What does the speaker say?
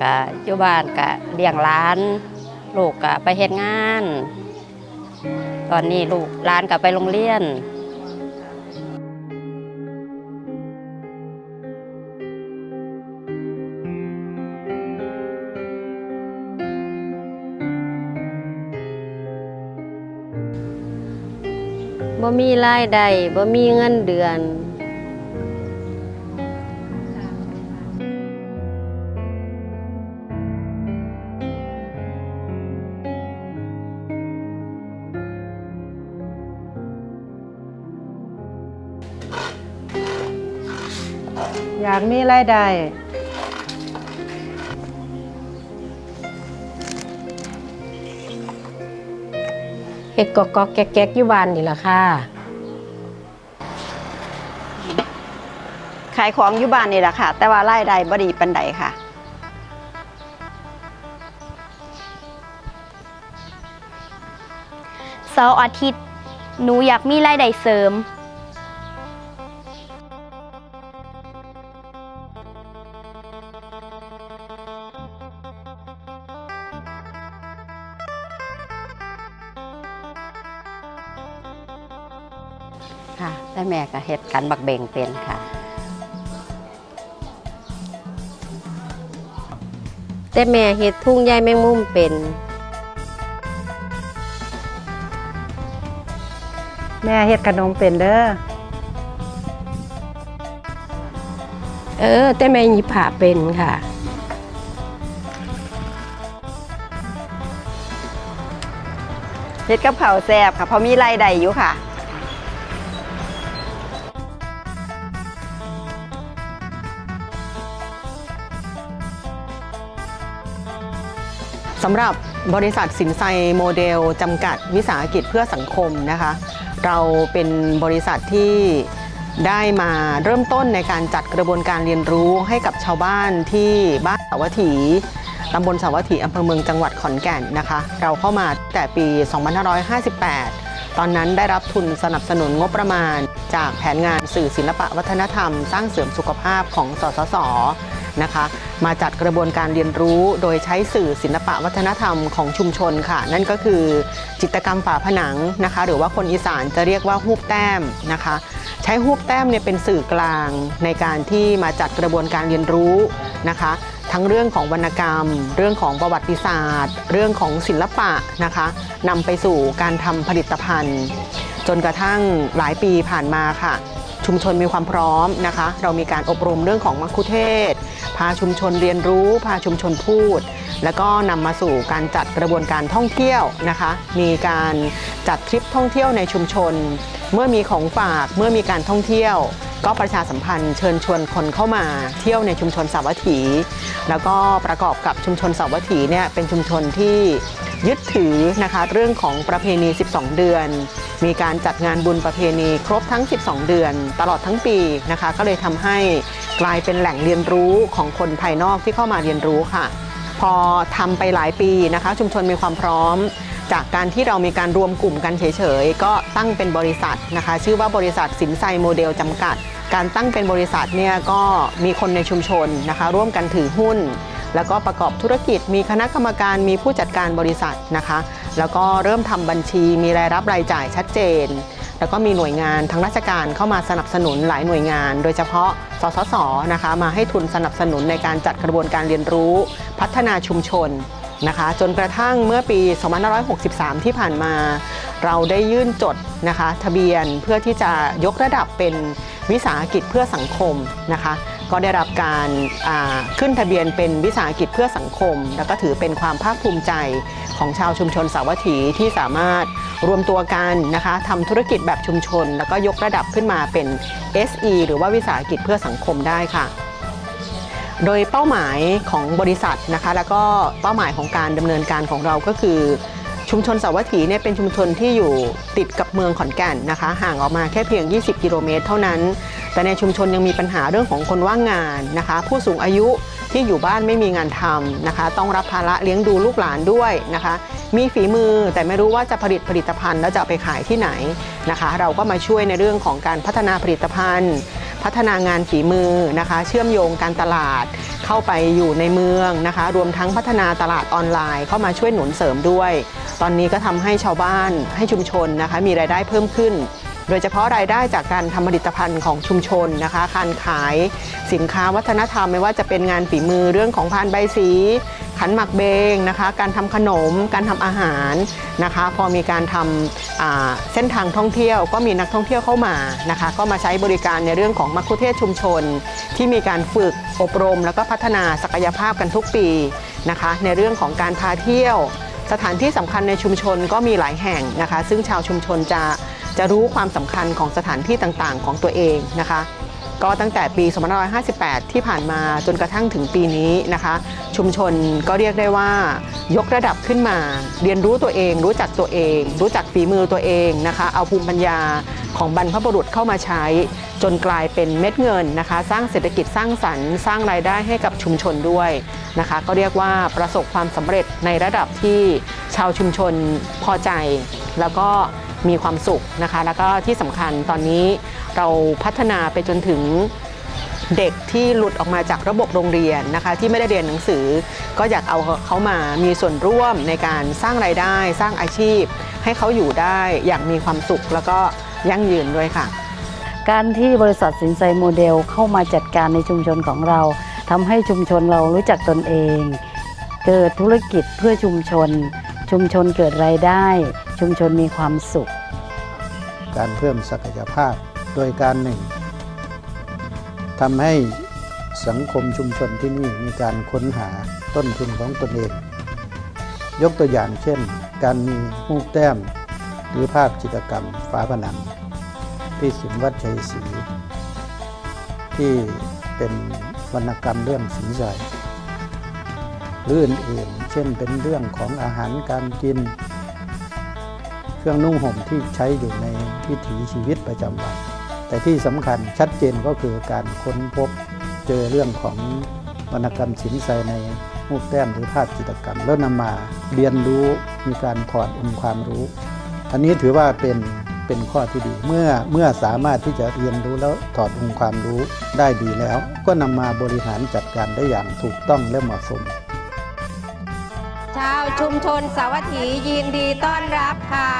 ก็อยู่บ้านก็เลี้ยงหลาน ลูกก็ไปเฮ็ดงาน ตอนนี้ลูกหลานก็ไปโรงเรียนบ่มีรายได้บ่มีเงินเดือน อยากมีรายได้เห็ดกอกกอกแก๊กแก๊กอยู่บ้านนี่แหละค่ะ ขายของอยู่บ้านนี่แหละค่ะ แต่ว่ารายได้บ่ดีปานใดค่ะ เสาร์อาทิตย์ หนูอยากมีรายได้เสริม ค่ะแต่แม่ก็เฮ็ดกันบักเบงเป็นค่ะ แต่แม่เห็ดทุ่งใยแมงมุมเป็น แม่เฮ็ดขนมเป็นเด้อ เออ แต่แม่หยิบผ่าเป็นค่ะเฮ็ดกับข้าวแซ่บค่ะเพราะมีรายได้อยู่ค่ะ สำหรับบริษัทสินไซโมเดลจำกัดวิสาหกิจเพื่อสังคมนะคะ เราเป็นบริษัทที่ได้มาเริ่มต้นในการจัดกระบวนการเรียนรู้ให้กับชาวบ้านที่บ้านสาวัตถีตำบลสาวัตถีอำเภอเมืองจังหวัดขอนแก่นนะคะ เราเข้ามาแต่ปี 2558 ตอนนั้นได้รับทุนสนับสนุนงบประมาณ จากแผนงานสื่อศิลปะวัฒนธรรม สร้างเสริมสุขภาพของสสส นะคะ มาจัดกระบวนการเรียนรู้โดยใช้สื่อศิลปะวัฒนธรรมของชุมชนค่ะ นั่นก็คือจิตกรรมฝาผนังนะคะ หรือว่าคนอีสานจะเรียกว่าฮูบแต้มนะคะ ใช้ฮูบแต้มเนี่ยเป็นสื่อกลางในการที่มาจัดกระบวนการเรียนรู้นะคะทั้งเรื่องของวรรณกรรม เรื่องของประวัติศาสตร์ เรื่องของศิลปะนะคะนำไปสู่การทำผลิตภัณฑ์ จนกระทั่งหลายปีผ่านมาค่ะ ชุมชนมีความพร้อมนะคะ เรามีการอบรมเรื่องของมัคคุเทศ พาชุมชนเรียนรู้ พาชุมชนพูด แล้วก็นำมาสู่การจัดกระบวนการท่องเที่ยวนะคะ มีการจัดทริปท่องเที่ยวในชุมชน เมื่อมีของฝากเมื่อมีการท่องเที่ยว ก็ประชาสัมพันธ์เชิญชวนคนเข้ามาเที่ยวในชุมชนสาวัตถี แล้วก็ประกอบกับชุมชนสาวัตถีเนี่ยเป็นชุมชนที่ ยึดถือนะคะเรื่องของประเพณี 12 เดือน มีการจัดงานบุญประเพณีครบทั้ง 12 เดือน ตลอดทั้งปีนะคะ ก็เลยทำให้กลายเป็นแหล่งเรียนรู้ของคนภายนอกที่เข้ามาเรียนรู้ค่ะ พอทำไปหลายปีนะคะ ชุมชนมีความพร้อม จากการที่เรามีการรวมกลุ่มกันเฉยๆ ก็ตั้งเป็นบริษัทนะคะ ชื่อว่าบริษัทสินไซโมเดลจำกัด การตั้งเป็นบริษัทเนี่ยก็มีคนในชุมชนนะคะ ร่วมกันถือหุ้น แล้วก็ประกอบธุรกิจมีคณะกรรมการมีผู้จัดการบริษัทนะคะ แล้วก็เริ่มทำบัญชีมีรายรับรายจ่ายชัดเจน แล้วก็มีหน่วยงานทางราชการเข้ามาสนับสนุนหลายหน่วยงาน โดยเฉพาะสสสนะคะมาให้ทุนสนับสนุนในการจัดกระบวนการเรียนรู้ พัฒนาชุมชนนะคะจนกระทั่งเมื่อปี 2563 ที่ผ่านมา เราได้ยื่นจดนะคะทะเบียนเพื่อที่จะยกระดับเป็นวิสาหกิจเพื่อสังคมนะคะ ก็ได้รับการขึ้นทะเบียนเป็นวิสาหกิจเพื่อสังคม แล้วก็ถือเป็นความภาคภูมิใจของชาวชุมชนสาวัตถีที่สามารถรวมตัวกันนะคะทำธุรกิจแบบชุมชน แล้วก็ยกระดับขึ้นมาเป็น SE หรือว่าวิสาหกิจเพื่อสังคมได้ค่ะ โดยเป้าหมายของบริษัทนะคะ แล้วก็เป้าหมายของการดำเนินการของเราก็คือ ชุมชนสาวัตถีเนี่ยเป็นชุมชนที่อยู่ติดกับเมืองขอนแก่นนะคะ ห่างออกมาแค่เพียง 20 กิโลเมตรเท่านั้น แต่ในชุมชนยังมีปัญหาเรื่องของคนว่างงานนะคะ ผู้สูงอายุที่อยู่บ้านไม่มีงานทำนะคะ ต้องรับภาระเลี้ยงดูลูกหลานด้วยนะคะ มีฝีมือแต่ไม่รู้ว่าจะผลิตผลิตภัณฑ์แล้วจะเอาไปขายที่ไหนนะคะ เราก็มาช่วยในเรื่องของการพัฒนาผลิตภัณฑ์ พัฒนางานฝีมือนะคะ เชื่อมโยงการตลาดเข้าไปอยู่ในเมืองนะคะ รวมทั้งพัฒนาตลาดออนไลน์ เข้ามาช่วยหนุนเสริมด้วย ตอนนี้ก็ทำให้ชาวบ้านให้ชุมชนนะคะมีรายได้เพิ่มขึ้น โดยเฉพาะรายได้จากการทำผลิตภัณฑ์ของชุมชนนะคะการขายสินค้าวัฒนธรรมไม่ว่าจะเป็นงานฝีมือเรื่องของพานใบสี ขันหมักเบงนะคะ การทำขนม การทำอาหารนะคะ พอมีการทำเส้นทางท่องเที่ยว ก็มีนักท่องเที่ยวเข้ามานะคะ ก็มาใช้บริการในเรื่องของมัคคุเทศก์ชุมชน ที่มีการฝึกอบรม แล้วก็พัฒนาศักยภาพกันทุกปีนะคะ ในเรื่องของการพาเที่ยว สถานที่สำคัญในชุมชนก็มีหลายแห่งนะคะ ซึ่งชาวชุมชนจะจะรู้ความสำคัญของสถานที่ต่างๆ ของตัวเองนะคะ ก็ตั้งแต่ปี 2558 ที่ผ่านมาจนกระทั่งถึงปีนี้นะคะ ชุมชนก็เรียกได้ว่ายกระดับขึ้นมา เรียนรู้ตัวเอง รู้จักตัวเอง รู้จักฝีมือตัวเองนะคะ เอาภูมิปัญญา ของบรรพบุรุษเข้ามาใช้ จนกลายเป็นเม็ดเงินนะคะ สร้างเศรษฐกิจสร้างสรรค์ สร้างรายได้ให้กับชุมชนด้วยนะคะ ก็เรียกว่าประสบความสำเร็จในระดับที่ชาวชุมชนพอใจ แล้วก็มีความสุขนะคะ แล้วก็ที่สำคัญตอนนี้เราพัฒนาไปจนถึงเด็กที่หลุดออกมาจากระบบโรงเรียนนะคะที่ไม่ได้เรียนหนังสือ ก็อยากเอาเขามามีส่วนร่วมในการสร้างรายได้ สร้างอาชีพ ให้เขาอยู่ได้อย่างมีความสุขแล้วก็ ยั่งยืนด้วยค่ะ การที่บริษัทสินไซโมเดลเข้ามาจัดการในชุมชนของเราทำให้ชุมชนเรารู้จักตนเอง เกิดธุรกิจเพื่อชุมชน ชุมชนเกิดรายได้ ชุมชนมีความสุข การเพิ่มศักยภาพโดยการหนึ่งทำให้สังคมชุมชนที่นี่มีการค้นหาต้นทุนของตนเอง ยกตัวอย่างเช่น การมีรูปแต้ม หรือภาพจิตรกรรมฝาผนัง ที่สินวัดชัยศรีที่เป็นวรรณกรรมเรื่องสินใจหรืออื่นๆเช่นเป็นเรื่องของอาหารการกิน เครื่องนุ่งห่มที่ใช้อยู่ในวิถีชีวิตประจำวัน แต่ที่สำคัญชัดเจนก็คือการค้นพบเจอเรื่องของวรรณกรรมศิลป์ไซในรูปแต้มหรือภาพจิตรกรรม แล้วนำมาเรียนรู้มีการถอดองค์ความรู้ อันนี้ถือว่าเป็นเป็นข้อที่ดี เมื่อเมื่อสามารถที่จะเรียนรู้แล้วถอดองค์ความรู้ได้ดีแล้ว ก็นำมาบริหารจัดการได้อย่างถูกต้องและเหมาะสม ชาวชุมชนสาวัตถียินดีต้อนรับค่ะ